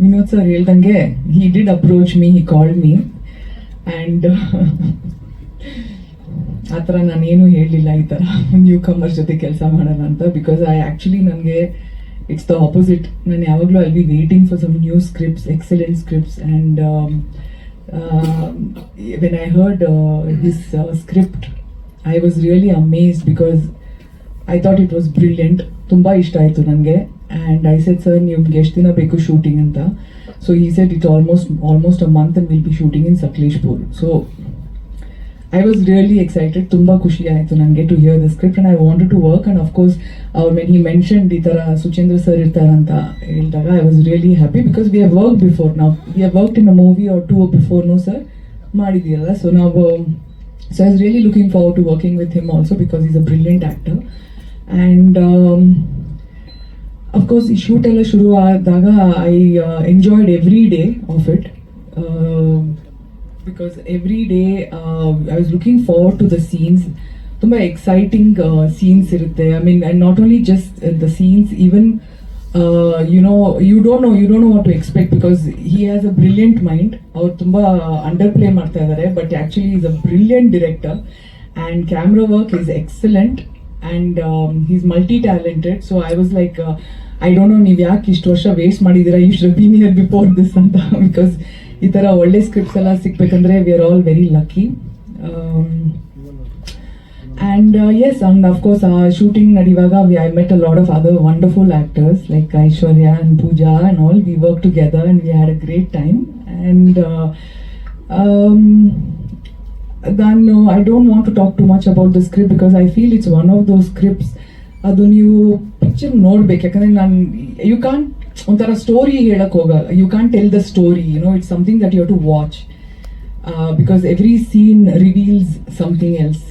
Vinod sir ಹೇಳ್ದಂಗೆ he did approach me he call me and ಆ ಥರ ನಾನೇನು ಹೇಳಲಿಲ್ಲ ಈ ಥರ ನ್ಯೂ ಕಮರ್ ಜೊತೆ ಕೆಲಸ ಮಾಡೋಣ ಅಂತ ಬಿಕಾಸ್ ಐ ಆ್ಯಕ್ಚುಲಿ ನನಗೆ ಇಟ್ಸ್ ದ ಆಪೋಸಿಟ್ ನಾನು ಯಾವಾಗಲೂ I be waiting for some new scripts excellent scripts and when I heard this script I was really amazed because I thought it was brilliant ತುಂಬ ಇಷ್ಟ ಆಯಿತು ನನಗೆ. And I set sir ನಿಮ್ಗೆ ಎಷ್ಟು ದಿನ ಬೇಕು ಶೂಟಿಂಗ್ ಅಂತ. ಸೊ ಈ set it almost almost a month will be shooting in Sakleshpur so I was really excited ತುಂಬ ಖುಷಿ ಆಯಿತು ನನಗೆ to hear the script and I wanted to work and of course ಅವ್ರ ಮೆನ್ ಹಿ ಮೆನ್ಷನ್ಡ್ ಈ ಥರ Suchendra sir ಇರ್ತಾರಂತ ಹೇಳಿದಾಗ I was really happy because we have work before ನಾವು we have work in a movie or two ಬಿಫೋರ್ನು sir ಮಾಡಿದೆಯಲ್ಲ so ನಾವು so I was really looking forward to working with him also because is a brilliant actor and of course ಈ shoot ಎಲ್ಲ ಶುರು ಆದಾಗ I enjoyed every day of it because every day I was looking forward to the scenes ತುಂಬ exciting scenes ಇರುತ್ತೆ. I mean and not only just the scenes even you know you don't know you don't know what to expect because he has a brilliant mind ಅವ್ರು ತುಂಬ under play ಮಾಡ್ತಾ ಇದ್ದಾರೆ but actually is a brilliant director and camera work is excellent and he's multi talented so I was like I don't know ನೀವು ಯಾಕೆ ಇಷ್ಟು ವರ್ಷ waste ಮಾಡಿದ್ದೀರಾ you should been near before this ಅಂತ? Because ಈ ಥರ ಒಳ್ಳೆ ಸ್ಕ್ರಿಪ್ಟ್ಸ್ ಎಲ್ಲ ಸಿಗ್ಬೇಕಂದ್ರೆ we are all very lucky and yes and of course ಆ ಶೂಟಿಂಗ್ ನಡೆಯುವಾಗ we I met a lot of other wonderful actors like Aishwarya and Pooja and all we work together and we had a great time and ನಾನು I don't want to talk too much about the script because I feel it's one of those scripts ಅದು ನೀವು picture ನೋಡ್ಬೇಕು. ಯಾಕಂದ್ರೆ ನಾನು you can't ಒಂಥರ story ಹೇಳಕ್ ಹೋಗಲ್ಲ. You can't tell the story you know it's something that you to watch because every scene reveals something else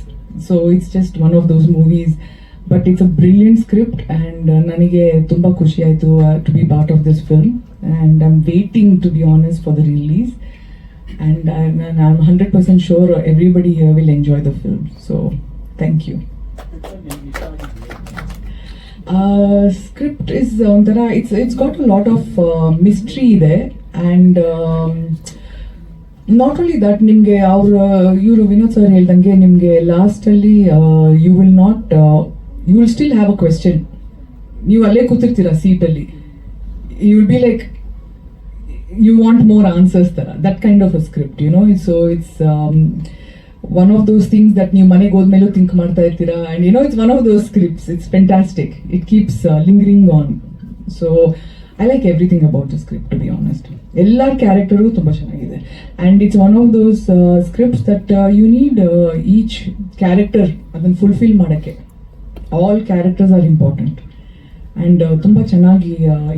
so it's just one of those movies but it's a brilliant script and ನನಗೆ ತುಂಬ ಖುಷಿ ಆಯಿತು to be part of this film and I am waiting to be honest for the release and I, and I'm 100% sure everybody here will enjoy the film. So, thank you. Uh, script is ಒಂಥರ got a lot of uh, mystery there and um, not only that ನಿಮಗೆ ಅವ್ರ ಇವರು Vinod sir ಹೇಳ್ದಂಗೆ ನಿಮಗೆ ಲಾಸ್ಟಲ್ಲಿ you will not you will still have a question ನೀವು ಅಲ್ಲೇ ಕೂತಿರ್ತೀರ ಸೀಟಲ್ಲಿ you will be like you want more answers ತರ that kind of a script you know so it's um, of those things that ನೀವು ಮನೆಗೆ ಹೋದ್ಮೇಲೂ think ಮಾಡ್ತಾ ಇರ್ತೀರಾ? And you know it's one of those scripts it's fantastic it keeps lingering on so I like everything about the script to be honest ಎಲ್ಲ ಕ್ಯಾರೆಕ್ಟರ್ಗೂ character ತುಂಬ ಚೆನ್ನಾಗಿದೆ. And it's one of those scripts that you need each character ಅದನ್ನು fulfil ಮಾಡೋಕ್ಕೆ. All characters are important and ತುಂಬ ಚೆನ್ನಾಗಿ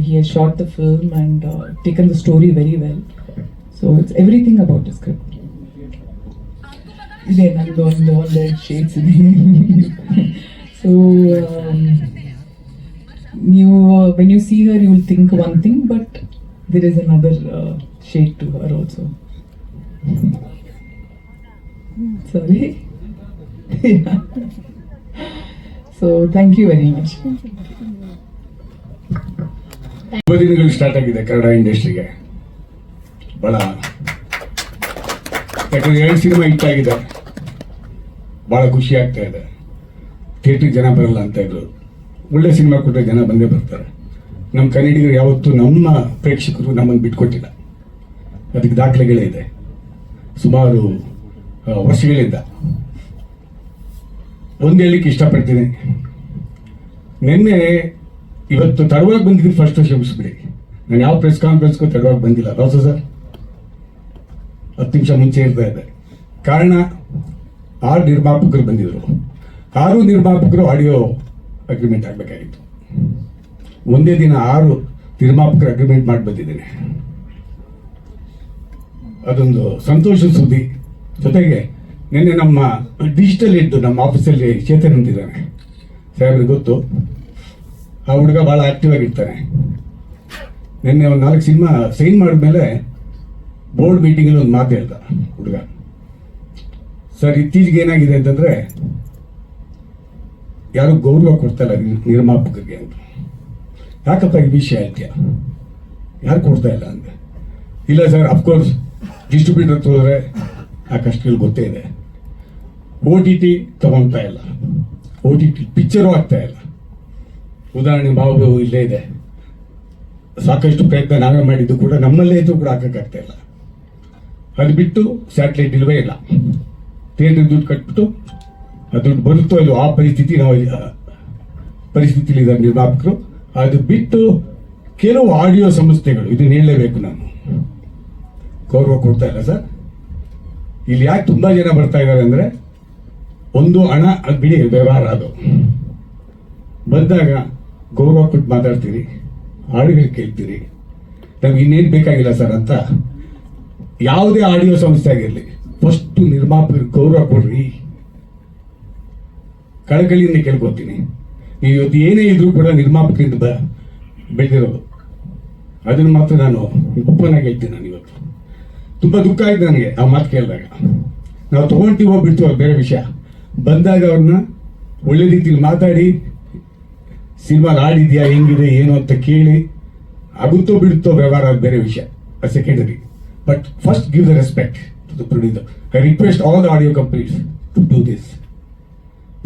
has shot the film and taken the story very well so it's everything about the script ಇದೆ ನಂದು ಒಂದು ಒಂದೆರಡು shades ಇದೆ. So ನೀವು when you see her you will think one thing but there is another shade to her also sorry so thank you very much ತುಂಬ ದಿನಗಳು start ಆಗಿದೆ ಕನ್ನಡ ಇಂಡಸ್ಟ್ರಿಗೆ. ಬಹಳ ಯಾಕಂದ್ರೆ ಎರಡು ಸಿನಿಮಾ ಹಿಟ್ ಬಹಳ ಖುಷಿ ಆಗ್ತಾ ಇದೆ. ಥಿಯೇಟ್ರಿಗೆ ಜನ ಬರಲ್ಲ ಅಂತ ಇದ್ರು. ಒಳ್ಳೆ ಸಿನಿಮಾ ಕೊಟ್ಟರೆ ಜನ ಬಂದೇ ಬರ್ತಾರೆ. ನಮ್ಮ ಕನ್ನಡಿಗರು ಯಾವತ್ತೂ ನಮ್ಮ ಪ್ರೇಕ್ಷಕರು ನಮ್ಮನ್ನು ಬಿಟ್ಕೊಟ್ಟಿಲ್ಲ. ಅದಕ್ಕೆ ದಾಖಲೆಗಳೇ ಇದೆ. ಸುಮಾರು ವರ್ಷಗಳಿಂದ. ಒಂದು ಹೇಳಲಿಕ್ಕೆ ಇಷ್ಟಪಡ್ತೀನಿ. ನಿನ್ನೆ ಇವತ್ತು ತಡವಾಗಿ ಬಂದಿದ್ದೀನಿ ಫಸ್ಟ್ ಕ್ಷಮಿಸ್ಬಿಡಿ ನಾನು ಯಾವ ಪ್ರೆಸ್ ಕಾನ್ಫರೆನ್ಸ್ಗೂ ತಡವಾಗಿ ಬಂದಿಲ್ಲ. ಹೌದು ಸರ್ ಹತ್ತು ನಿಮಿಷ ಮುಂಚೆ ಇರ್ತಾ ಇದೆ. ಕಾರಣ ಆರು ನಿರ್ಮಾಪಕರು ಬಂದಿದ್ರು. ಆರು ನಿರ್ಮಾಪಕರು ಆಡಿಯೋ ಅಗ್ರಿಮೆಂಟ್ ಆಗಬೇಕಾಗಿತ್ತು. ಒಂದೇ ದಿನ ಆರು ನಿರ್ಮಾಪಕರು ಅಗ್ರಿಮೆಂಟ್ ಮಾಡಿ ಬಂದಿದ್ದೇನೆ. ಅದೊಂದು ಸಂತೋಷ ಸುದ್ದಿ. ಜೊತೆಗೆ ನಿನ್ನೆ ನಮ್ಮ ಡಿಜಿಟಲ್ ಇದ್ದು ನಮ್ಮ ಆಫೀಸಲ್ಲಿ ಚೇತನ್ ಅಂತಿದ್ದಾನೆ. ಸಾಹೇಬ್ರಿಗೆ ಗೊತ್ತು. ಆ ಹುಡುಗ ಭಾಳ ಆಕ್ಟಿವ್ ಆಗಿರ್ತಾನೆ. ನಿನ್ನೆ ಒಂದು ನಾಲ್ಕು ಸಿನಿಮಾ ಸೈನ್ ಮಾಡಿದ್ಮೇಲೆ ಬೋರ್ಡ್ ಮೀಟಿಂಗಲ್ಲಿ ಒಂದು ಮಾತು ಹೇಳ್ದ. ಸರ್ ಇತ್ತೀಚೆಗೆ ಏನಾಗಿದೆ ಅಂತಂದ್ರೆ, ಯಾರು ಗೌರವ ಕೊಡ್ತಾ ಇಲ್ಲ ನಿರ್- ನಿರ್ಮಾಪಕರಿಗೆ ಅಂತ. ಯಾಕಪ್ಪ ಈ ವಿಷಯ ಹೇಳ್ತೀಯ ಯಾರು ಕೊಡ್ತಾ ಇಲ್ಲ ಅಂದರೆ. ಇಲ್ಲ ಸರ್ ಅಫ್ಕೋರ್ಸ್ ಡಿಸ್ಟ್ರಿಬ್ಯೂಟರ್ ತೋದ್ರೆ ಆ ಕಷ್ಟಗಳು ಗೊತ್ತೇ ಇದೆ. ಓ ಟಿ ಟಿ ತಗೊತಾ ಇಲ್ಲ. ಓ ಟಿ ಟಿ ಪಿಕ್ಚರು ಆಗ್ತಾ ಇಲ್ಲ. ಉದಾಹರಣೆ ಬಾಬು ಇಲ್ಲೇ ಇದೆ. ಸಾಕಷ್ಟು ಪ್ರಯತ್ನ ನಾವೇ ಮಾಡಿದ್ದು ಕೂಡ ನಮ್ಮಲ್ಲೇ ಇದ್ದು ಕೂಡ ಹಾಕಕ್ಕಾಗ್ತಾ ಇಲ್ಲ. ಅದು ಬಿಟ್ಟು ಸ್ಯಾಟಲೈಟ್ ಇಲ್ಲವೇ ಇಲ್ಲ. ಥಿಯೇಟರ್ ದುಡ್ಡು ಕಟ್ಬಿಟ್ಟು ಆ ದುಡ್ಡು ಬರುತ್ತೋ ಇಲ್ಲೋ ಆ ಪರಿಸ್ಥಿತಿ, ನಾವು ಪರಿಸ್ಥಿತಿ ಪರಿಸ್ಥಿತಿಲಿ ಇದ್ದಾರೆ ನಿರ್ಮಾಪಕರು. ಅದು ಬಿಟ್ಟು ಕೆಲವು ಆಡಿಯೋ ಸಂಸ್ಥೆಗಳು, ಇದನ್ನ ಹೇಳಲೇಬೇಕು ನಾನು. ಗೌರವ ಕೊಡ್ತಾ ಇಲ್ಲ ಸರ್. ಇಲ್ಲಿ ಯಾಕೆ ತುಂಬಾ ಜನ ಬರ್ತಾ ಇದ್ದಾರೆ ಅಂದ್ರೆ, ಒಂದು ಹಣ, ಅದು ಬಿಡಿ, ವ್ಯವಹಾರ ಅದು. ಬಂದಾಗ ಗೌರವ ಕೊಟ್ಟು ಮಾತಾಡ್ತೀರಿ, ಹಾಡುಗಳು ಕೇಳ್ತೀರಿ. ನಮ್ಗೆ ಇನ್ನೇನು ಬೇಕಾಗಿಲ್ಲ ಸರ್ ಅಂತ. ಯಾವುದೇ ಆಡಿಯೋ ಸಂಸ್ಥೆ ಆಗಿರಲಿ. ಫಸ್ಟ್ ನಿರ್ಮಾಪಕರಿಗೆ ಗೌರವ ಕೊಡ್ರಿ. ಕಳಕಳಿಯಿಂದ ಕೇಳ್ಕೊತೀನಿ. ನೀವು ಇವತ್ತು ಏನೇ ಇದ್ರೂ ಕೂಡ ನಿರ್ಮಾಪಕರಿಂದ ಬೆಳೆದಿರೋದು. ಅದನ್ನು ಮಾತ್ರ ನಾನು ಓಪನ್ ಹೇಳ್ತೀನಿ ನಾನು ಇವತ್ತು. ತುಂಬಾ ದುಃಖ ಆಯ್ತು ನನಗೆ ಆ ಮಾತು ಕೇಳಿದಾಗ. ನಾವು ತಗೊಂತೀವೋ ಬಿಡ್ತೀವೋ ಬೇರೆ ವಿಷಯ. ಬಂದಾಗ ಅವ್ರನ್ನ ಒಳ್ಳೆ ರೀತಿಲಿ ಮಾತಾಡಿ, ಸಿನಿಮಾ ಆಡಿದ್ಯಾ ಹೆಂಗಿದೆ, ಏನು ಅಂತ ಕೇಳಿ, ಆಗುತ್ತೋ ಬಿಡುತ್ತೋ ವ್ಯವಹಾರ ಬೇರೆ ವಿಷಯ secondary but first give the respect to producer. I request request all audio audio to to this.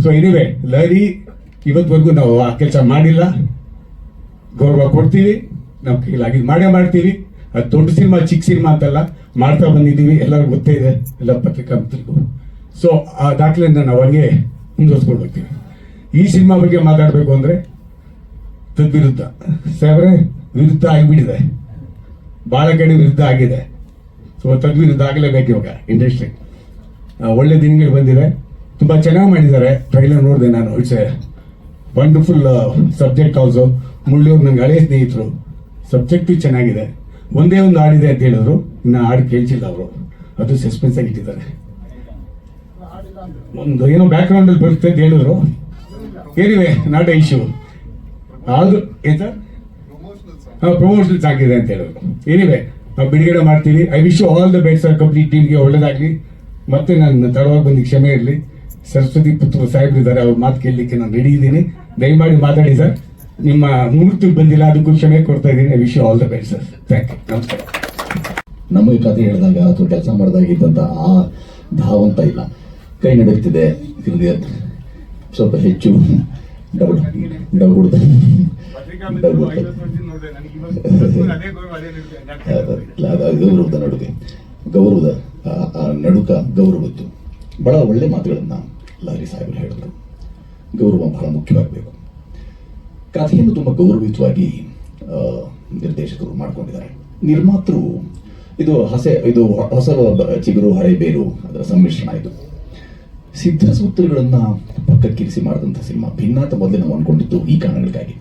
So anyway Lahari ಇವತ್ತುವರೆಗೂ ನಾವು ಆ ಕೆಲಸ ಮಾಡಿಲ್ಲ. ಗೌರವ ಕೊಡ್ತೀವಿ. ನಮ್ಮ ಕೈಲಾಗಿ ಮಾಡೇ ಮಾಡ್ತೀವಿ. ಅದು ದೊಡ್ಡ ಸಿನಿಮಾ, ಚಿಕ್ಕ ಸಿನಿಮಾ ಅಂತಲ್ಲ, ಮಾಡ್ತಾ ಬಂದಿದ್ದೀವಿ. ಎಲ್ಲರಿಗೂ ಗೊತ್ತೇ ಇದೆ. ಎಲ್ಲ ಪತ್ರಿಕಾ ಮಿತ್ರರಿಗೂ ಸೊ ಆ ದಾಖಲೆಯಿಂದ ನಾವು ಹಂಗೆ ಮುಂದುವರ್ಸ್ಕೊಂಡು ಹೋಗ್ತೀವಿ. ಈ ಸಿನಿಮಾ ಬಗ್ಗೆ ಮಾತಾಡಬೇಕು ಅಂದ್ರೆ ತದ್ವಿರುದ್ಧ. ಸಾಹೇಬ್ರೆ, ವಿರುದ್ಧ ಆಗಿಬಿಟ್ಟಿದೆ. ಭಾಳ ಕಡೆ ವಿರುದ್ಧ ಆಗಿದೆ. ಸೊ ತದ್ವಿರುದ್ಧ ಬೇಕು ಇವಾಗ ಇಂಡಸ್ಟ್ರಿ ಒಳ್ಳೆ ದಿನಗಳು ಬಂದಿದೆ. ತುಂಬಾ ಚೆನ್ನಾಗಿ ಮಾಡಿದ್ದಾರೆ. ಟ್ರೈಲರ್ ನೋಡಿದೆ ನಾನು. It's a wonderful subject also Mulluru ನಂಗೆ ಹಳೆಯ ಸ್ನೇಹಿತರು. ಸಬ್ಜೆಕ್ಟು ಚೆನ್ನಾಗಿದೆ. ಒಂದೇ ಒಂದು ಹಾಡಿದೆ ಅಂತ ಹೇಳಿದ್ರು. ಇನ್ನು ಹಾಡು ಕೇಳಿಸಿಲ್ಲ ಅವರು. ಅದು ಸಸ್ಪೆನ್ಸ್ ಆಗಿ ಇಟ್ಟಿದ್ದಾರೆ. ಒಂದು ಏನೋ ಬ್ಯಾಕ್ಗ್ರೌಂಡಲ್ಲಿ ಬರುತ್ತೆ ಅಂತ ಹೇಳಿದ್ರು. ಏನಿವೆ ನಾಟ್ ಎ ಇಶ್ಯೂ ಆದರೂ ಏನ್ ಸರ್ ಪ್ರಮೋಷನ್ಸ್ ಆಗಿದೆ ಅಂತ ಹೇಳಿದ್ರು. ಏನಿವೆ ನಾವು ಬಿಡುಗಡೆ ಮಾಡ್ತೀವಿ. I wish all the best sir complete ಟೀಮ್ಗೆ ಒಳ್ಳೇದಾಗ್ಲಿ. ಮತ್ತೆ ನಾನು ತಡವಾಗಿ ಬಂದು ಕ್ಷಮೆ ಇರಲಿ. ಸರಸ್ವತಿ ಪುತ್ರ ಸಾಹೇಬ್ರಿದ್ದಾರೆ ಅವ್ರ ಮಾತು ಕೇಳಲಿಕ್ಕೆ ನಾನು ರೆಡಿ ಇದ್ದೀನಿ. ದಯಮಾಡಿ ಮಾತಾಡಿ ಸರ್ ನಿಮ್ಮ ಮುಹೂರ್ತಕ್ಕೆ ಬಂದಿಲ್ಲ, ಅದಕ್ಕೂ ಕ್ಷಮೆ ಕೊಡ್ತಾ ಇದ್ದೀನಿ. I wish all the best sir thank you ನಮಸ್ಕಾರ. ನಮಗೆ ಕಥೆ ಹೇಳಿದಾಗ ಅಥವಾ ಕೆಲಸ ಮಾಡಿದಾಗ ಇದ್ದಂಥ ಆ ಧಾವಂತ ಇಲ್ಲ. ಕೈ ನಡೆಯುತ್ತಿದೆ ಹೃದಯ ಸ್ವಲ್ಪ ಹೆಚ್ಚು ಡಬಲ್ ಡಬಲ್ ಗೌರವದ ನಡುಗೆ ಗೌರವದ ನಡುಕ ಗೌರವದ್ದು ಬಹಳ ಒಳ್ಳೆ ಮಾತುಗಳನ್ನ ಲಾರಿ ಸಾಹೇಬರು ಹೇಳಿದ್ರು. ಗೌರವ ಬಹಳ ಮುಖ್ಯವಾಗಬೇಕು. ಕಥೆಯನ್ನು ತುಂಬ ಗೌರವಯುತವಾಗಿ ನಿರ್ದೇಶಕರು ಮಾಡ್ಕೊಂಡಿದ್ದಾರೆ. ನಿರ್ಮಾತೃ ಇದು ಹಸೆ ಇದು ಹೊಸ ಚಿಗುರು ಹಳೆ ಬೇರು ಅದರ ಸಮ್ಮಿಶ್ರಣ ಇದು. ಸಿದ್ಧ ಸೂತ್ರಗಳನ್ನ ಪಕ್ಕಕ್ಕಿರಿಸಿ ಮಾಡಿದಂಥ ಸಿನಿಮಾ ಭಿನ್ನಾತ ಮೊದಲಿನ ಮೊದಲೇ ನಾವು ಅನ್ಕೊಂಡಿದ್ದು ಈ ಕಾರಣಗಳಿಗಾಗಿ.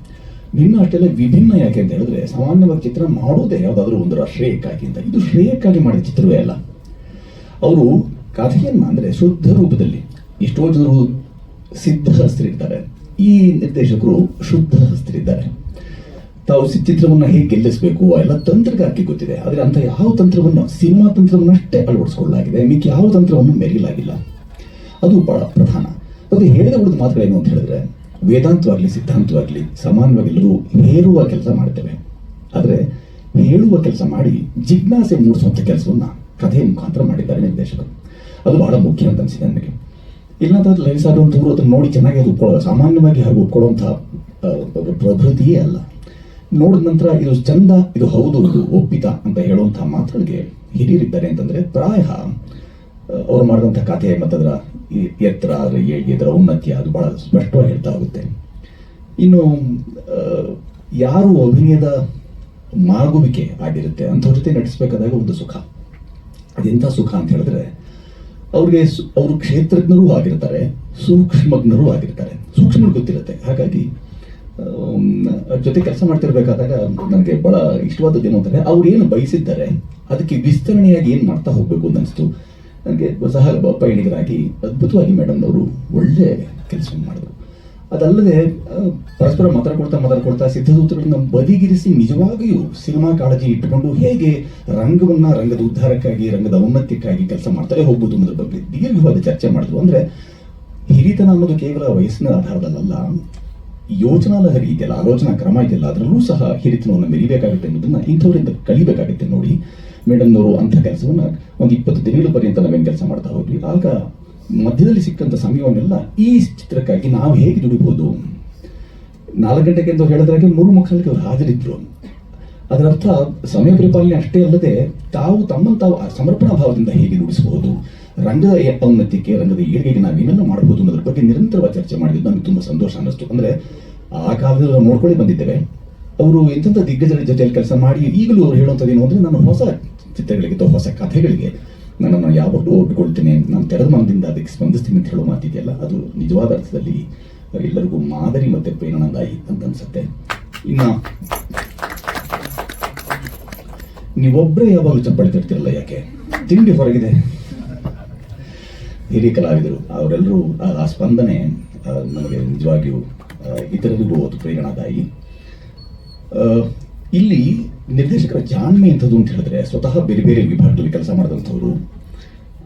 ಭಿನ್ನ ಅಷ್ಟೆಲ್ಲ ವಿಭಿನ್ನ ಯಾಕೆ ಅಂತ ಹೇಳಿದ್ರೆ ಸಾಮಾನ್ಯವಾಗಿ ಚಿತ್ರ ಮಾಡೋದೇ ಯಾವುದಾದ್ರೂ ಒಂದು ಶ್ರೇಯಕ್ಕಾಗಿ ಅಂತ. ಇದು ಶ್ರೇಯಕ್ಕಾಗಿ ಮಾಡಿದ ಚಿತ್ರವೇ ಅಲ್ಲ. ಅವರು ಕಥೆಯನ್ನ ಅಂದರೆ ಶುದ್ಧ ರೂಪದಲ್ಲಿ ಎಷ್ಟೋ ಜನರು ಸಿದ್ಧ ಇರ್ತಾರೆ ಈ ನಿರ್ದೇಶಕರು ಶುದ್ಧ ಹಸ್ತರಿದ್ದಾರೆ ತಾವು ಚಿತ್ರವನ್ನು ಹೇಗೆ ಗೆಲ್ಲಿಸಬೇಕು, ಎಲ್ಲ ತಂತ್ರಗಾರಿಕೆ ಗೊತ್ತಿದೆ. ಆದರೆ ಅಂತ ಯಾವ ತಂತ್ರವನ್ನು, ಸಿನಿಮಾ ತಂತ್ರವನ್ನಷ್ಟೇ ಅಳವಡಿಸಿಕೊಳ್ಳಲಾಗಿದೆ. ಮಿಕ್ಕಿ ಯಾವ ತಂತ್ರವನ್ನು ಮೆರೆಯಲಾಗಿಲ್ಲ ಅದು ಬಹಳ ಪ್ರಧಾನ. ಅದು ಹೇಳಿದ ಉಳಿದ ಮಾತುಗಳೇನು ಅಂತ ಹೇಳಿದ್ರೆ ವೇದಾಂತವಾಗ್ಲಿ, ಸಿದ್ಧಾಂತವಾಗಲಿ ಸಮಾನವಾಗಿ ಎಲ್ಲರೂ ಹೇರುವ ಕೆಲಸ ಮಾಡ್ತೇವೆ. ಆದರೆ ಹೇಳುವ ಕೆಲಸ ಮಾಡಿ ಜಿಜ್ಞಾಸೆ ಮೂಡಿಸುವಂಥ ಕೆಲಸವನ್ನು ಕಥೆಯ ಮುಖಾಂತರ ಮಾಡಿದ್ದಾರೆ ನಿರ್ದೇಶಕರು. ಅದು ಬಹಳ ಮುಖ್ಯ ಅಂತ ಅನಿಸಿದೆ ನನಗೆ. ಇಲ್ಲಾಂದ್ರೆ ಲೈನ್ ಸಾರು ಅದನ್ನು ನೋಡಿ ಚೆನ್ನಾಗಿ ಒಪ್ಕೊಳ್ಳೋ ಸಾಮಾನ್ಯವಾಗಿ ಹಾಗೆ ಒಪ್ಕೊಳ್ಳುವಂಥ ಪ್ರಭೃತಿಯೇ ಅಲ್ಲ. ನೋಡಿದ ನಂತರ ಇದು ಚಂದ, ಇದು ಹೌದು, ಇದು ಒಪ್ಪಿತ ಅಂತ ಹೇಳುವಂತಹ ಮಾತುಗಳಿಗೆ ಹಿರಿಯರಿದ್ದಾರೆ ಅಂತಂದ್ರೆ ಪ್ರಾಯ ಅವರು ಮಾಡಿದಂಥ ಕಥೆ ಮತ್ತು ಅದರ ಈ ಎತ್ತರ ಅದರ ಉನ್ನತಿ ಅದು ಬಹಳ ಸ್ಪಷ್ಟವಾಗಿ ಹೇಳ್ತಾ ಹೋಗುತ್ತೆ ಇನ್ನು ಯಾರು ಅಭಿನಯದ ಮಾಗುವಿಕೆ ಆಗಿರುತ್ತೆ, ಅಂಥವ್ರ ಜೊತೆ ನಟಿಸ್ಬೇಕಾದಾಗ ಒಂದು ಸುಖ. ಅದೆಂಥ ಸುಖ ಅಂತ ಹೇಳಿದ್ರೆ, ಅವ್ರಿಗೆ ಅವರು ಕ್ಷೇತ್ರಜ್ಞರೂ ಆಗಿರ್ತಾರೆ, ಸೂಕ್ಷ್ಮಜ್ಞರೂ ಆಗಿರ್ತಾರೆ. ಸೂಕ್ಷ್ಮ ಗೊತ್ತಿರುತ್ತೆ. ಹಾಗಾಗಿ ಜೊತೆ ಕೆಲಸ ಮಾಡ್ತಿರ್ಬೇಕಾದಾಗ ನನಗೆ ಬಹಳ ಇಷ್ಟವಾದದ್ದು ಏನು ಅಂತಂದರೆ, ಅವ್ರು ಏನು ಬಯಸಿದ್ದಾರೆ, ಅದಕ್ಕೆ ವಿಸ್ತರಣೆಯಾಗಿ ಏನು ಮಾಡ್ತಾ ಹೋಗಬೇಕು ಅಂತ ಅನಿಸ್ತು ನನಗೆ ಸಹ ಪೈಣಿಗರಾಗಿ ಅದ್ಭುತವಾಗಿ ಮೇಡಮ್ನವರು ಒಳ್ಳೆ ಕೆಲಸ ಮಾಡಿದ್ರು. ಅದಲ್ಲದೆ ಪರಸ್ಪರ ಮಾತಾಡ್ಕೊಳ್ತಾ ಮಾತಾಡ್ಕೊಳ್ತಾ ಸಿದ್ಧದೂತರನ್ನ ಬದಿಗಿರಿಸಿ ನಿಜವಾಗಿಯೂ ಸಿನಿಮಾ ಕಾಳಜಿ ಇಟ್ಟುಕೊಂಡು ಹೇಗೆ ರಂಗವನ್ನ, ರಂಗದ ಉದ್ಧಾರಕ್ಕಾಗಿ, ರಂಗದ ಔನ್ನತ್ಯಕ್ಕಾಗಿ ಕೆಲಸ ಮಾಡ್ತಾರೆ ಹೋಗ್ಬೋದು ಅನ್ನೋದ್ರ ಬಗ್ಗೆ ದೀರ್ಘವಾದ ಚರ್ಚೆ ಮಾಡಿದ್ರು. ಅಂದ್ರೆ ಹಿರಿತನ ಅನ್ನೋದು ಕೇವಲ ವಯಸ್ಸಿನ ಆಧಾರದಲ್ಲ ಯೋಜನಾ ಲಹರಿ ಇದೆಯಲ್ಲ, ಆಲೋಚನಾ ಕ್ರಮ ಇದೆಯಲ್ಲ, ಅದರಲ್ಲೂ ಸಹ ಹಿರಿತನವನ್ನು ಮೆರಿಬೇಕಾಗುತ್ತೆ ಅನ್ನೋದನ್ನ ಇಂಥವರಿಂದ ಕಲಿಬೇಕಾಗುತ್ತೆ ನೋಡಿ. ಮೇಡಮ್ನವರು ಅಂಥ ಕೆಲಸವನ್ನು ಒಂದು ಇಪ್ಪತ್ತು ದಿನಗಳ ಪರ್ಯಂತ ನಾವೇನು ಕೆಲಸ ಮಾಡ್ತಾ ಹೋದ್ವಿ. ಆಗ ಮಧ್ಯದಲ್ಲಿ ಸಿಕ್ಕಂತ ಸಮಯವನ್ನೆಲ್ಲ ಈ ಚಿತ್ರಕ್ಕಾಗಿ ನಾವು ಹೇಗೆ ದುಡಿಬಹುದು? ನಾಲ್ಕು ಗಂಟೆಗೆ ಅಂತ ಹೇಳಿದ್ರಾಗೆ ಮೂರು ಮಕ್ಕಳಿಗೆ ಅವರು ಹಾಜರಿದ್ರು. ಅದರ ಅರ್ಥ ಸಮಯ ಪರಿಪಾಲನೆ ಅಷ್ಟೇ ಅಲ್ಲದೆ ತಾವು ತಮ್ಮನ್ನು ತಾವು ಸಮರ್ಪಣಾ ಭಾವದಿಂದ ಹೇಗೆ ನುಡಿಸಬಹುದು ರಂಗದ ಔನ್ನತ್ಯಕ್ಕೆ, ರಂಗದ ಏಳಿಗೆಗೆ ನಾವೇನೆಲ್ಲ ಮಾಡಬಹುದು ಅನ್ನೋದ್ರ ಬಗ್ಗೆ ನಿರಂತರವಾಗಿ ಚರ್ಚೆ ಮಾಡಿದ್ದು ನಮಗೆ ತುಂಬಾ ಸಂತೋಷ ಅನ್ನಿಸ್ತು. ಅಂದ್ರೆ ಆ ಕಾಲದಲ್ಲಿ ನಾವು ನೋಡ್ಕೊಳ್ಳಿ ಬಂದಿದ್ದೇವೆ. ಅವರು ಎಂಥ ದಿಗ್ಗಜರ ಜೊತೆಯಲ್ಲಿ ಕೆಲಸ ಮಾಡಿ ಈಗಲೂ ಅವರು ಹೇಳುವಂಥದ್ದು ಏನು ಅಂದರೆ ನಾನು ಹೊಸ ಚಿತ್ರಗಳಿಗೆ ಅಥವಾ ಹೊಸ ಕಥೆಗಳಿಗೆ ನನ್ನನ್ನು ಯಾವಾಗಲೂ ಒಟ್ಟುಕೊಳ್ತೇನೆ ನಾನು ತೆರೆದ ಮನದಿಂದ ಅದಕ್ಕೆ ಸ್ಪಂದಿಸ್ತೀನಿ ಅಂತ ಹೇಳೋ ಮಾತಿದೆಯಲ್ಲ, ಅದು ನಿಜವಾದ ಅರ್ಥದಲ್ಲಿ ಎಲ್ಲರಿಗೂ ಮಾದರಿ ಮತ್ತೆ ಪ್ರೇರಣಾದಾಯಿ ಅಂತ ಅನ್ಸುತ್ತೆ. ಇನ್ನು ನೀವೊಬ್ಬರೇ ಯಾವಾಗಲೂ ಚಪ್ಪಾಳೆ ತರ್ತಿರಲ್ಲ ಯಾಕೆ? ತಿಂಡಿ ಹೊರಗಿದೆ. ಹಿರಿಯ ಕಲಾವಿದರು, ಅವರೆಲ್ಲರೂ, ಆ- ಸ್ಪಂದನೆ ನಮಗೆ ನಿಜವಾಗಿಯೂ ಇತರರಿಗೂ ಅದು ಪ್ರೇರಣಾದಾಯಿ. ಇಲ್ಲಿ ನಿರ್ದೇಶಕರ ಜಾಣ್ಮೆ ಎಂಥದ್ದು ಅಂತ ಹೇಳಿದ್ರೆ ಸ್ವತಃ ಬೇರೆ ಬೇರೆ ವಿಭಾಗದಲ್ಲಿ ಕೆಲಸ ಮಾಡಿದಂಥವ್ರು.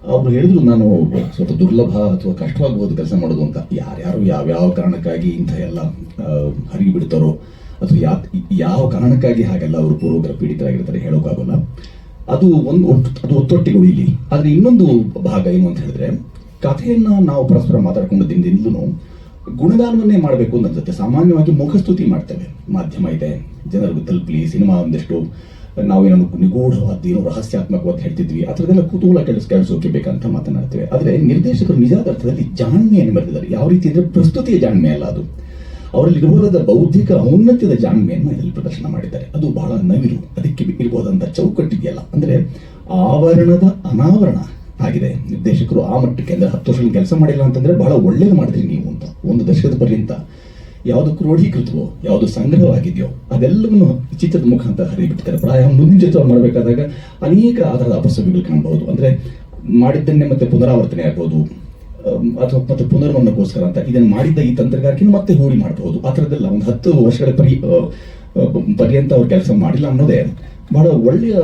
ಅವರು ಹೇಳಿದ್ರು ನಾನು ಸ್ವಲ್ಪ ದುರ್ಲಭ ಅಥವಾ ಕಷ್ಟವಾಗಬಹುದು ಕೆಲಸ ಮಾಡೋದು ಅಂತ. ಯಾರ್ಯಾರು ಯಾವ್ಯಾವ ಕಾರಣಕ್ಕಾಗಿ ಇಂಥ ಎಲ್ಲ ಹರಿಗಿ ಬಿಡ್ತಾರೋ ಅಥವಾ ಯಾ ಯಾವ ಕಾರಣಕ್ಕಾಗಿ ಹಾಗೆಲ್ಲ ಅವರು ಪೂರ್ವಗ್ರ ಪೀಡಿತರಾಗಿರ್ತಾರೆ ಹೇಳೋಕ್ಕಾಗಲ್ಲ ಅದು ಒಂದು ಅದು ಒತ್ತೊಟ್ಟಿಗೆ ಉಳಿಲಿ. ಆದರೆ ಇನ್ನೊಂದು ಭಾಗ ಏನು ಅಂತ ಹೇಳಿದ್ರೆ, ಕಥೆಯನ್ನು ನಾವು ಪರಸ್ಪರ ಮಾತಾಡ್ಕೊಂಡು ದಿನದಿಂದಲೂ ಗುಣಗಾನವನ್ನೇ ಮಾಡಬೇಕು ಅಂತ ಅನ್ಸುತ್ತೆ ಸಾಮಾನ್ಯವಾಗಿ ಮುಖಸ್ತುತಿ ಮಾಡ್ತೇವೆ. ಮಾಧ್ಯಮ ಇದೆ, ಜನರಿಗೂ ತಲುಪಲಿ, ಸಿನಿಮಾ ಒಂದಿಷ್ಟು ನಾವೇನೋ ಏನೋ ರಹಸ್ಯಾತ್ಮಕವಾದ ಹೇಳ್ತಿದ್ವಿ, ಆ ಕುತೂಹಲ ಕೆಲಸ ಕೇಳಿಸೋಕೆ ಬೇಕಂತ ಮಾತನಾಡ್ತೇವೆ. ಆದರೆ ನಿರ್ದೇಶಕರು ನಿಜಾದ ಅರ್ಥದಲ್ಲಿ ಜಾಣ್ಮೆಯನ್ನು ಬರೆದಿದ್ದಾರೆ ಯಾವ ರೀತಿ ಅಂದರೆ ಪ್ರಸ್ತುತಿಯ ಜಾಣ್ಮೆ ಅಲ್ಲ ಅದು. ಅವರಲ್ಲಿ ಇರಬಹುದಾದ ಬೌದ್ಧಿಕ ಔನ್ನತ್ಯದ ಜಾಣ್ಮೆಯನ್ನು ಇದರಲ್ಲಿ ಪ್ರದರ್ಶನ ಮಾಡಿದ್ದಾರೆ. ಅದು ಬಹಳ ನವಿರು ಅದಕ್ಕೆ ಇರಬಹುದಂತ ಚೌಕಟ್ಟಿದೆಯಲ್ಲ. ಅಂದರೆ ಆವರಣದ ಅನಾವರಣ. ಆಗಿದೆ. ನಿರ್ದೇಶಕರು ಆ ಮಟ್ಟಕ್ಕೆ, ಅಂದರೆ ಹತ್ತು ವರ್ಷ ಕೆಲಸ ಮಾಡಿಲ್ಲ ಅಂತಂದ್ರೆ ಬಹಳ ಒಳ್ಳೇದು ಮಾಡಿದ್ರಿ ನೀವು ಅಂತ. ಒಂದು ದಶಕದ ಪರ್ಯಂತ ಯಾವುದು ಕ್ರೋಢೀಕೃತವೋ, ಯಾವುದು ಸಂಗ್ರಹವಾಗಿದೆಯೋ, ಅದೆಲ್ಲವನ್ನು ಚಿತ್ರದ ಮುಖಾಂತರ ಹರಿಬಿಡ್ತಾರೆ. ಪ್ರಾಯ ಮುಂದಿನ ಚಿತ್ರ ಮಾಡಬೇಕಾದಾಗ ಅನೇಕ ಆಧಾರದ ಅಪಸವ್ಯಗಳು ಕಾಣಬಹುದು. ಅಂದ್ರೆ ಮಾಡಿದ್ದನ್ನೇ ಮತ್ತೆ ಪುನರಾವರ್ತನೆ ಆಗ್ಬೋದು ಅಥವಾ ಮತ್ತೆ ಪುನರ್ವನ್ನಕ್ಕೋಸ್ಕರ ಅಂತ ಇದನ್ನು ಮಾಡಿದ್ದ ಈ ತಂತ್ರಗಾರಿಕೆನ ಮತ್ತೆ ಹೂಡಿ ಮಾಡಬಹುದು. ಆ ಥರದ್ದೆಲ್ಲ ಒಂದು ಹತ್ತು ವರ್ಷಗಳ ಪರಿ ಪರ್ಯಂತ ಅವ್ರು ಕೆಲಸ ಮಾಡಿಲ್ಲ ಅನ್ನೋದೇ ಬಹಳ ಒಳ್ಳೆಯ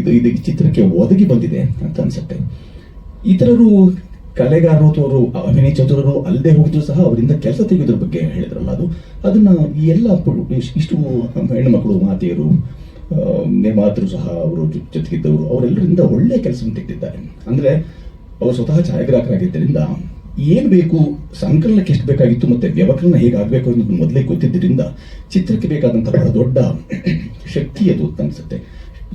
ಇದು ಇದು ಚಿತ್ರಕ್ಕೆ ಒದಗಿ ಬಂದಿದೆ ಅಂತ ಅನ್ಸುತ್ತೆ. ಇತರರು ಕಲೆಗಾರರು ಅಥವಾ ಅವರು ಅಭಿನಯ ಚತುರರು ಅಲ್ಲದೆ ಹೋಗಿದ್ರು ಸಹ ಅವರಿಂದ ಕೆಲಸ ತೆಗೆಯೋದ್ರ ಬಗ್ಗೆ ಹೇಳಿದ್ರಲ್ಲ ಅದು. ಅದನ್ನ ಈ ಎಲ್ಲ ಇಷ್ಟು ಹೆಣ್ಣು ಮಕ್ಕಳು, ಮಾತೆಯರು ನಿರ್ಮಾತರು ಸಹ ಅವರು ಜೊತೆಗಿದ್ದವರು, ಅವರೆಲ್ಲರಿಂದ ಒಳ್ಳೆಯ ಕೆಲಸವನ್ನು ತೆಗೆದಿದ್ದಾರೆ. ಅಂದ್ರೆ ಅವರು ಸ್ವತಃ ಛಾಯಾಗ್ರಾಹಕರಾಗಿದ್ದರಿಂದ ಏನು ಬೇಕು, ಸಂಕಲನಕ್ಕೆ ಎಷ್ಟು ಬೇಕಾಗಿತ್ತು ಮತ್ತೆ ವ್ಯವಕಲನ ಹೇಗಾಗಬೇಕು ಅನ್ನೋದು ಮೊದಲೇ ಗೊತ್ತಿದ್ದರಿಂದ ಚಿತ್ರಕ್ಕೆ ಬೇಕಾದಂತಹ ಬಹಳ ದೊಡ್ಡ ಶಕ್ತಿ ಅದು ಅಂತ ಅನ್ಸುತ್ತೆ.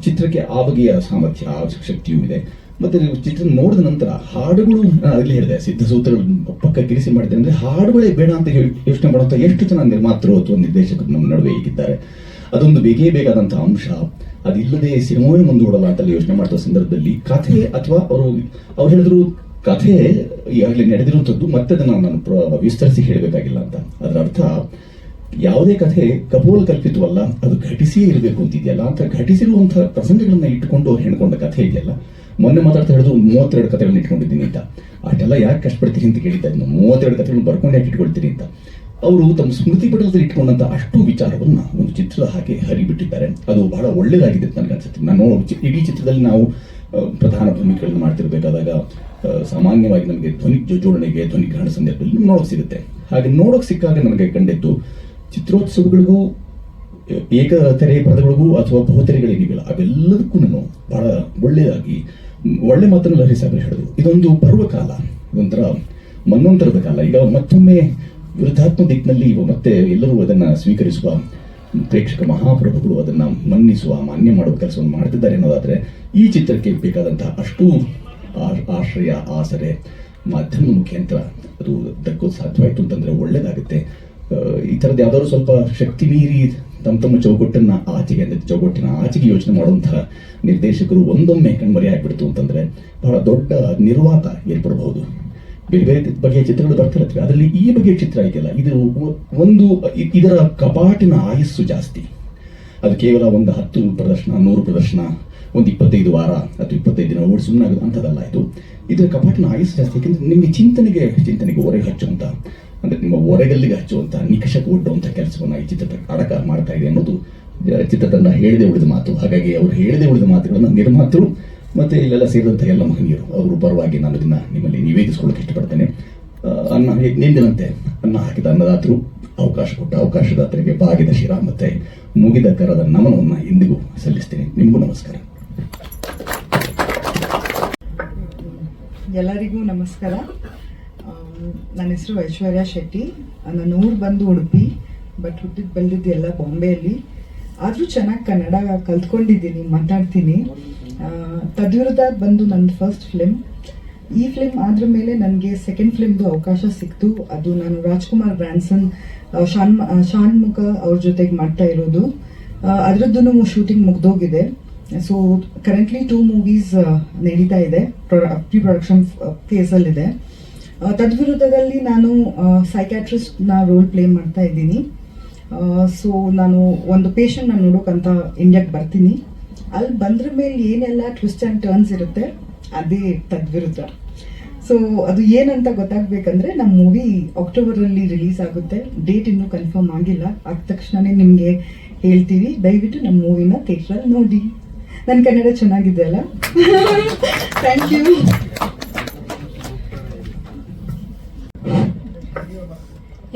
ಚಿತ್ರಕ್ಕೆ ಆ ಬಗೆಯ ಸಾಮರ್ಥ್ಯ, ಆ ಶಕ್ತಿಯೂ ಇದೆ. ಮತ್ತೆ ನೀವು ಚಿತ್ರ ನೋಡಿದ ನಂತರ ಹಾಡುಗಳು ಅಲ್ಲಿ ಹೇಳಿದೆ ಪಕ್ಕ ಕಿರಿಸಿ ಮಾಡಿದೆ ಅಂದ್ರೆ ಹಾಡುಗಳೇ ಬೇಡ ಅಂತ ಹೇಳಿ ಯೋಚನೆ ಮಾಡುವಂಥ ಎಷ್ಟು ಜನ ನಿರ್ಮಾತರು ಅಥವಾ ನಿರ್ದೇಶಕರು ನಮ್ಮ ನಡುವೆ ಈಗಿದ್ದಾರೆ ಅದೊಂದು ಬೇಗೇ ಬೇಕಾದಂತಹ ಅಂಶ. ಅದಿಲ್ಲದೆ ಸಿನಿಮಾವೇ ಮುಂದೂಡಲ್ಲ ಅಂತ ಯೋಚನೆ ಮಾಡ್ತಾ ಸಂದರ್ಭದಲ್ಲಿ ಕಥೆ ಅಥವಾ ಅವರು, ಅವ್ರು ಹೇಳಿದ್ರು ಕಥೆ ಈಗಾಗಲೇ ನಡೆದಿರುವಂಥದ್ದು ಮತ್ತೆ ಅದನ್ನು ನಾನು ವಿಸ್ತರಿಸಿ ಹೇಳಬೇಕಾಗಿಲ್ಲ ಅಂತ. ಅದರ ಅರ್ಥ ಯಾವುದೇ ಕಥೆ ಕಪೋಲ್ ಕಲ್ಪಿತವಲ್ಲ, ಅದು ಘಟಿಸಿಯೇ ಇರಬೇಕು ಅಂತಿದೆಯಲ್ಲ. ಅಂತ ಘಟಿಸಿರುವಂತಹ ಪ್ರಸಂಗಗಳನ್ನ ಇಟ್ಟುಕೊಂಡು ಹೆಣ್ಕೊಂಡ ಕಥೆ ಇದೆಯಲ್ಲ. ಮೊನ್ನೆ ಮಾತಾಡ್ತಾ ಹೇಳಿದ್ರು, ಮೂವತ್ತೆರಡು ಕಥೆಗಳನ್ನ ಇಟ್ಕೊಂಡಿದ್ದೀನಿ ಅಂತ. ಅಷ್ಟೆಲ್ಲ ಯಾಕೆ ಕಷ್ಟಪಡ್ತೀನಿ ಅಂತ ಕೇಳಿದ್ದೆ. ಮೂವತ್ತೆರಡು ಕಥೆಗಳನ್ನ ಬರ್ಕೊಂಡು ಯಾಕೆ ಇಟ್ಕೊಳ್ತೀನಿ ಅಂತ. ಅವರು ತಮ್ಮ ಸ್ಮೃತಿ ಪಟಲದಲ್ಲಿ ಇಟ್ಕೊಂಡಂತ ಅಷ್ಟು ವಿಚಾರವನ್ನ ಒಂದು ಚಿತ್ರದ ಹಾಗೆ ಹರಿಬಿಟ್ಟಿದ್ದಾರೆ. ಅದು ಬಹಳ ಒಳ್ಳೇದಾಗಿದೆ ಅಂತ ನನಗೆ ಅನ್ಸುತ್ತೆ. ನಾನು ಇಡೀ ಚಿತ್ರದಲ್ಲಿ ನಾವು ಪ್ರಧಾನ ಭೂಮಿಕೆಗಳನ್ನು ಮಾಡ್ತಿರ್ಬೇಕಾದಾಗ ಸಾಮಾನ್ಯವಾಗಿ ನಮಗೆ ಧ್ವನಿ ಜೋಡಣೆಗೆ, ಧ್ವನಿ ಗ್ರಹಣ ಸಂದರ್ಭದಲ್ಲಿ ನೋಡೋಕೆ ಸಿಗುತ್ತೆ. ಹಾಗೆ ನೋಡೋಕೆ ಸಿಕ್ಕಾಗ ನನಗೆ ಕಂಡಿದ್ದು ಚಿತ್ರೋತ್ಸವಗಳಿಗೂ ಏಕ ತೆರೆ ಪದಗಳಿಗೂ ಅಥವಾ ಬಹುತೆರೆಗಳೇನಿವೆಲ್ಲ ಅವೆಲ್ಲದಕ್ಕೂ ನಾನು ಬಹಳ ಒಳ್ಳೆಯದಾಗಿ ಒಳ್ಳೆ ಮಾತನ್ನು ಲಹರಿ ಹೇಳಿದ್ರು ಇದೊಂದು ಪರ್ವಕಾಲ ಇದೊಂಥರ ಮನ್ನೊಂತರದ ಕಾಲ. ಈಗ ಮತ್ತೊಮ್ಮೆ ವಿರುದ್ಧಾತ್ಮ ದಿಕ್ಕಿನಲ್ಲಿ ಮತ್ತೆ ಎಲ್ಲರೂ ಅದನ್ನ ಸ್ವೀಕರಿಸುವ ಪ್ರೇಕ್ಷಕ ಮಹಾಪ್ರಭುಗಳು ಅದನ್ನ ಮನ್ನಿಸುವ ಮಾನ್ಯ ಮಾಡುವ ಕೆಲಸವನ್ನು ಮಾಡ್ತಿದ್ದಾರೆ ಅನ್ನೋದಾದರೆ ಈ ಚಿತ್ರಕ್ಕೆ ಬೇಕಾದಂತಹ ಅಷ್ಟು ಆಶ್ರಯ ಆಸರೆ ಮಾಧ್ಯಮದ ಮುಖಾಂತರ ಅದು ದಕ್ಕೋದು ಸಾಧ್ಯವಾಯಿತು ಅಂತಂದ್ರೆ ಒಳ್ಳೇದಾಗುತ್ತೆ. ಆ, ಈ ಥರದ್ದು ಯಾವ್ದಾದ್ರು ಸ್ವಲ್ಪ ಶಕ್ತಿ ಮೀರಿ ತಮ್ಮ ತಮ್ಮ ಚೌಕಟ್ಟನ್ನ ಆಚೆಗೆ ಅಂದರೆ ಚೌಕಟ್ಟಿನ ಆಚೆಗೆ ಯೋಚನೆ ಮಾಡುವಂತಹ ನಿರ್ದೇಶಕರು ಒಂದೊಮ್ಮೆ ಕಣ್ಮರೆ ಆಗ್ಬಿಡ್ತು ಅಂತಂದ್ರೆ ಬಹಳ ದೊಡ್ಡ ನಿರ್ವಾತ ಏರ್ಪಡಬಹುದು. ಬೇರೆ ಬೇರೆ ಬಗೆಯ ಚಿತ್ರಗಳು ಬರ್ತಿರತ್ವೆ ಅದರಲ್ಲಿ ಈ ಬಗೆಯ ಚಿತ್ರ ಇದೆಯಲ್ಲ, ಇದು ಒಂದು ಇದರ ಕಪಾಟಿನ ಆಯಸ್ಸು ಜಾಸ್ತಿ. ಅದು ಕೇವಲ ಒಂದು ಹತ್ತು ಪ್ರದರ್ಶನ, ನೂರು ಪ್ರದರ್ಶನ ಒಂದು ಇಪ್ಪತ್ತೈದು ವಾರ ಅಥವಾ ಇಪ್ಪತ್ತೈದು ದಿನ ಓಡಿ ಸುಮ್ಮನೆ ಅಂಥದ್ದಲ್ಲ ಇದು. ಇದರ ಕಪಾಟನ ಆಯಸ್ಸು ಜಾಸ್ತಿ ಯಾಕೆಂದ್ರೆ ನಿಮಗೆ ಚಿಂತನೆಗೆ ಚಿಂತನೆಗೆ ಒರೆಗೆ ಹಚ್ಚುವಂತ, ಅಂದರೆ ನಿಮ್ಮ ಒರೆಗಲ್ಲಿಗೆ ಹಚ್ಚುವಂತ, ನಿಕಷಕ್ಕೆ ಒಡ್ಡುವಂತ ಕೆಲಸವನ್ನು ಈ ಚಿತ್ರ ಅಡಕ ಮಾಡ್ತಾ ಇದೆ ಅನ್ನೋದು ಚಿತ್ರತಂಡ ಹೇಳದೆ ಉಳಿದ ಮಾತು. ಹಾಗಾಗಿ ಅವರು ಹೇಳದೆ ಉಳಿದ ಮಾತುಗಳನ್ನು ನಿರ್ಮಾತರು ಮತ್ತೆ ಇಲ್ಲೆಲ್ಲ ಸೇರಿದಂಥ ಎಲ್ಲ ಮಹನೀಯರು, ಅವರು ಪರವಾಗಿ ನಾನು ಇದನ್ನ ನಿಮ್ಮಲ್ಲಿ ನಿವೇದಿಸ್ಕೊಳ್ಳೋಕೆ ಇಷ್ಟಪಡ್ತೇನೆ. ಅನ್ನ ನಿಂದಿನಂತೆ ಅನ್ನ ಹಾಕಿದ ಅನ್ನದಾತರು, ಅವಕಾಶ ಕೊಟ್ಟ ಅವಕಾಶದಾತರಿಗೆ ಬಾಗಿದ ಶಿರ ಮತ್ತೆ ಮುಗಿದ ಕರದ ನಮನವನ್ನು ಇಂದಿಗೂ ಸಲ್ಲಿಸ್ತೇನೆ. ನಿಮಗೂ ನಮಸ್ಕಾರ. ಎಲ್ಲರಿಗೂ ನಮಸ್ಕಾರ. ನನ್ನ ಹೆಸರು ಐಶ್ವರ್ಯ ಶೆಟ್ಟಿ. ನನ್ನ ಊರು ಬಂದು ಉಡುಪಿ ಬಟ್ ಹುಟ್ಟಿದ್ದು ಬೆಳೆದಿದ್ದು ಎಲ್ಲ ಬಾಂಬೆಯಲ್ಲಿ. ಆದರೂ ಚೆನ್ನಾಗಿ ಕನ್ನಡ ಕಲ್ತ್ಕೊಂಡಿದ್ದೀನಿ, ಮಾತಾಡ್ತೀನಿ. ತದ್ವಿರುದ್ಧ ಬಂದು ನನ್ನ ಫಸ್ಟ್ ಫಿಲ್ಮ್ ಈ ಫಿಲ್ಮ್ ಆದ್ರ ಮೇಲೆ ನನಗೆ ಸೆಕೆಂಡ್ ಫಿಲ್ಮ್ದು ಅವಕಾಶ ಸಿಕ್ತು. ಅದು ನಾನು ರಾಜ್ಕುಮಾರ್ ಬ್ರ್ಯಾನ್ಸನ್ ಶಾನ್ ಶಾನ್ಮುಖ ಅವ್ರ ಜೊತೆಗೆ ಮಾಡ್ತಾ ಇರೋದು. ಅದರದ್ದು ಶೂಟಿಂಗ್ ಮುಗ್ದೋಗಿದೆ. ಸೊ ಕರೆಂಟ್ಲಿ ಟೂ ಮೂವೀಸ್ ನಡೀತಾ ಇದೆ. ಪ್ರಿ ಪ್ರೊಡಕ್ಷನ್ ಫೇಸಲ್ಲಿದೆ ತದ್ವಿರುದ್ಧದಲ್ಲಿ ನಾನು ಸೈಕ್ಯಾಟ್ರಿಸ್ಟ್ನ ರೋಲ್ ಪ್ಲೇ ಮಾಡ್ತಾ ಇದ್ದೀನಿ. ಸೊ ನಾನು ಒಂದು ಪೇಷಂಟ್ನ ನೋಡೋಕ್ಕಂತ ಇಂಡಿಯಾಗೆ ಬರ್ತೀನಿ. ಅಲ್ಲಿ ಬಂದ್ರ ಮೇಲೆ ಏನೆಲ್ಲ ಟ್ವಿಸ್ಟ್ ಆ್ಯಂಡ್ ಟರ್ನ್ಸ್ ಇರುತ್ತೆ, ಅದೇ ತದ್ವಿರುದ್ಧ. ಸೊ ಅದು ಏನಂತ ಗೊತ್ತಾಗ್ಬೇಕಂದ್ರೆ, ನಮ್ಮ ಮೂವಿ ಅಕ್ಟೋಬರಲ್ಲಿ ರಿಲೀಸ್ ಆಗುತ್ತೆ. ಡೇಟ್ ಇನ್ನೂ ಕನ್ಫರ್ಮ್ ಆಗಿಲ್ಲ. ಆದ ತಕ್ಷಣನೇ ನಿಮಗೆ ಹೇಳ್ತೀವಿ. ದಯವಿಟ್ಟು ನಮ್ಮ ಮೂವಿನ ಥಿಯೇಟ್ರಲ್ಲಿ ನೋಡಿ. ನನ್ನ ಕನ್ನಡ ಚೆನ್ನಾಗಿದೆ ಅಲ್ಲ ಥ್ಯಾಂಕ್ ಯು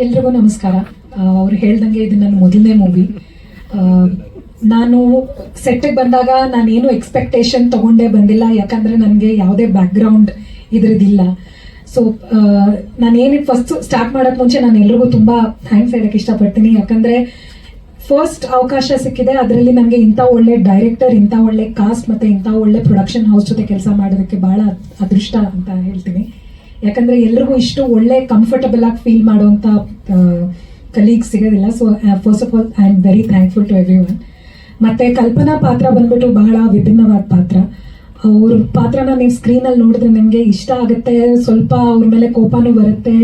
ಎಲ್ರಿಗೂ ನಮಸ್ಕಾರ. ಅವ್ರು ಹೇಳ್ದಂಗೆ ಇದು ನನ್ನ ಮೊದಲನೇ ಮೂವಿ ನಾನು ಸೆಟ್ಟಿಗೆ ಬಂದಾಗ ನಾನೇನು ಎಕ್ಸ್ಪೆಕ್ಟೇಷನ್ ತಗೊಂಡೇ ಬಂದಿಲ್ಲ, ಯಾಕಂದ್ರೆ ನನಗೆ ಯಾವುದೇ ಬ್ಯಾಕ್ಗ್ರೌಂಡ್ ಇದ್ರದ್ದಿಲ್ಲ ಸೊ ನಾನೇನು ಫಸ್ಟ್ ಸ್ಟಾರ್ಟ್ ಮಾಡೋಕ್ಕೆ ಮುಂಚೆ ನಾನು ಎಲ್ರಿಗೂ ತುಂಬ ಥ್ಯಾಂಕ್ಸ್ ಹೇಳಕ್ಕೆ ಇಷ್ಟಪಡ್ತೀನಿ. ಯಾಕಂದ್ರೆ ಫಸ್ಟ್ ಅವಕಾಶ ಸಿಕ್ಕಿದೆ. ಅದರಲ್ಲಿ ನನಗೆ ಇಂಥ ಒಳ್ಳೆ ಡೈರೆಕ್ಟರ್ ಇಂಥ ಒಳ್ಳೆ ಕಾಸ್ಟ್ ಮತ್ತೆ ಇಂಥ ಒಳ್ಳೆ ಪ್ರೊಡಕ್ಷನ್ ಹೌಸ್ ಜೊತೆ ಕೆಲಸ ಮಾಡೋದಕ್ಕೆ ಬಹಳ ಅದೃಷ್ಟ ಅಂತ ಹೇಳ್ತೀನಿ. ಯಾಕಂದ್ರೆ ಎಲ್ರಿಗೂ ಇಷ್ಟು ಒಳ್ಳೆ ಕಂಫರ್ಟಬಲ್ ಆಗಿ ಫೀಲ್ ಮಾಡುವಂತ ಕಲೀಗ್ ಸಿಗೋದಿಲ್ಲ. So first of all I am very thankful to everyone ಮತ್ತೆ ಕಲ್ಪನಾ ಪಾತ್ರ ಬಂದ್ಬಿಟ್ಟು ಬಹಳ ವಿಭಿನ್ನವಾದ ಪಾತ್ರ. ಅವ್ರ ಪಾತ್ರನ ನೀವು ಸ್ಕ್ರೀನಲ್ಲಿ ನೋಡಿದ್ರೆ ನಿಮಗೆ ಇಷ್ಟ ಆಗುತ್ತೆ. ಸ್ವಲ್ಪ ಅವ್ರ ಮೇಲೆ ಕೋಪನೂ ಬರುತ್ತೆ.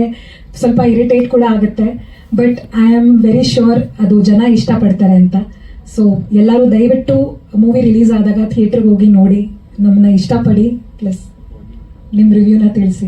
ಸ್ವಲ್ಪ ಇರಿಟೇಟ್ ಕೂಡ ಆಗುತ್ತೆ. But I am very sure ಅದು ಜನ ಇಷ್ಟಪಡ್ತಾರೆ ಅಂತ. ಸೊ ಎಲ್ಲರೂ ದಯವಿಟ್ಟು ಮೂವಿ ರಿಲೀಸ್ ಆದಾಗ ಥಿಯೇಟ್ರಿಗೆ ಹೋಗಿ ನೋಡಿ. ನಮ್ಮನ್ನ ಇಷ್ಟಪಡಿ ಪ್ಲಸ್ ನಿಮ್ಮ ರಿವ್ಯೂನ ತಿಳಿಸಿ.